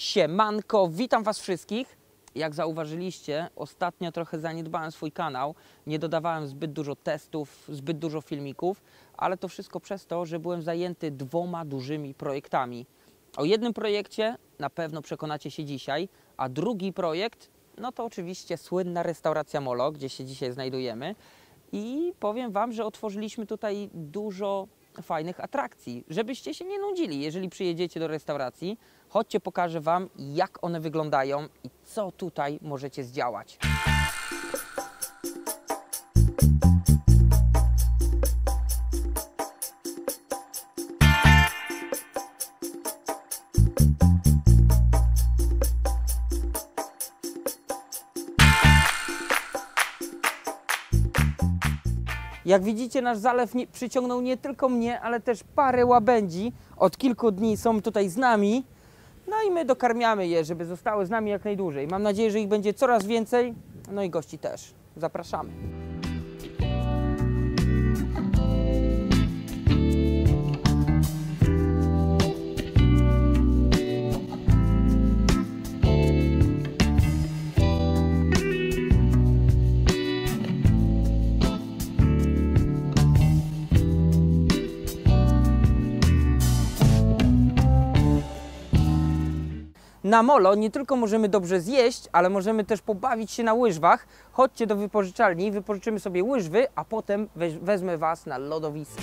Siemanko, witam Was wszystkich. Jak zauważyliście, ostatnio trochę zaniedbałem swój kanał. Nie dodawałem zbyt dużo testów, zbyt dużo filmików, ale to wszystko przez to, że byłem zajęty dwoma dużymi projektami. O jednym projekcie na pewno przekonacie się dzisiaj, a drugi projekt, no to oczywiście słynna restauracja Molo, gdzie się dzisiaj znajdujemy. I powiem Wam, że otworzyliśmy tutaj dużo fajnych atrakcji, żebyście się nie nudzili. Jeżeli przyjedziecie do restauracji, chodźcie, pokażę Wam, jak one wyglądają i co tutaj możecie zdziałać. Jak widzicie, nasz zalew nie, przyciągnął nie tylko mnie, ale też parę łabędzi. Od kilku dni są tutaj z nami. No i my dokarmiamy je, żeby zostały z nami jak najdłużej. Mam nadzieję, że ich będzie coraz więcej. No i gości też. Zapraszamy. Na molo nie tylko możemy dobrze zjeść, ale możemy też pobawić się na łyżwach. Chodźcie do wypożyczalni, wypożyczymy sobie łyżwy, a potem wezmę Was na lodowisko.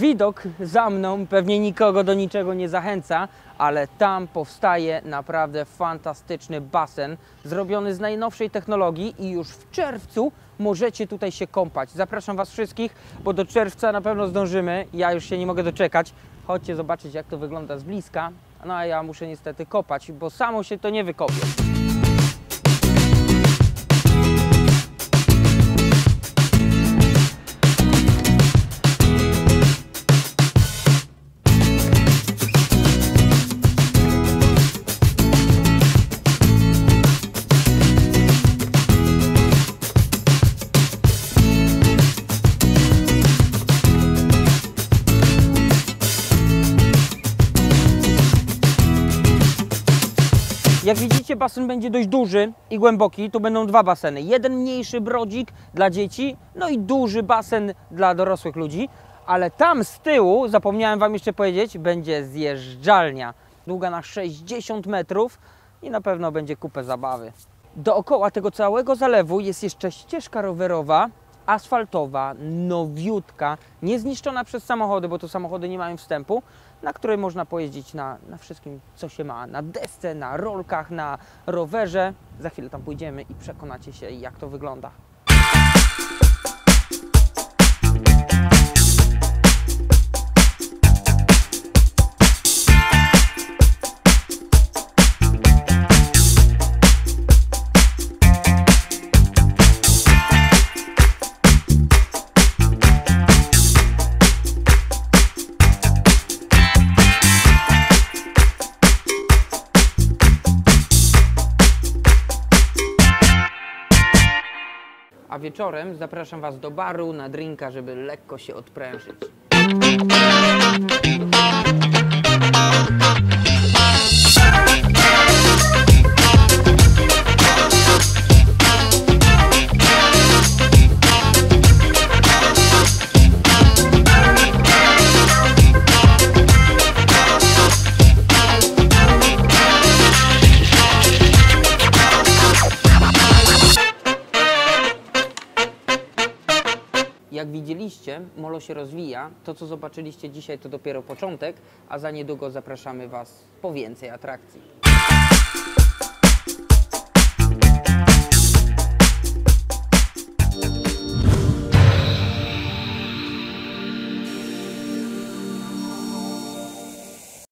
Widok za mną pewnie nikogo do niczego nie zachęca, ale tam powstaje naprawdę fantastyczny basen, zrobiony z najnowszej technologii i już w czerwcu możecie tutaj się kąpać. Zapraszam Was wszystkich, bo do czerwca na pewno zdążymy. Ja już się nie mogę doczekać. Chodźcie zobaczyć, jak to wygląda z bliska. No a ja muszę niestety kopać, bo samo się to nie wykopie. Jak widzicie, basen będzie dość duży i głęboki. Tu będą dwa baseny. Jeden mniejszy brodzik dla dzieci, no i duży basen dla dorosłych ludzi. Ale tam z tyłu, zapomniałem Wam jeszcze powiedzieć, będzie zjeżdżalnia. Długa na 60 metrów i na pewno będzie kupę zabawy. Dookoła tego całego zalewu jest jeszcze ścieżka rowerowa, asfaltowa, nowiutka, niezniszczona przez samochody, bo tu samochody nie mają wstępu, na której można pojeździć na, na wszystkim, co się ma, na desce, na rolkach, na rowerze. Za chwilę tam pójdziemy i przekonacie się, jak to wygląda. A wieczorem zapraszam Was do baru na drinka, żeby lekko się odprężyć. Jak widzieliście, Molo się rozwija. To, co zobaczyliście dzisiaj, to dopiero początek, a za niedługo zapraszamy Was po więcej atrakcji.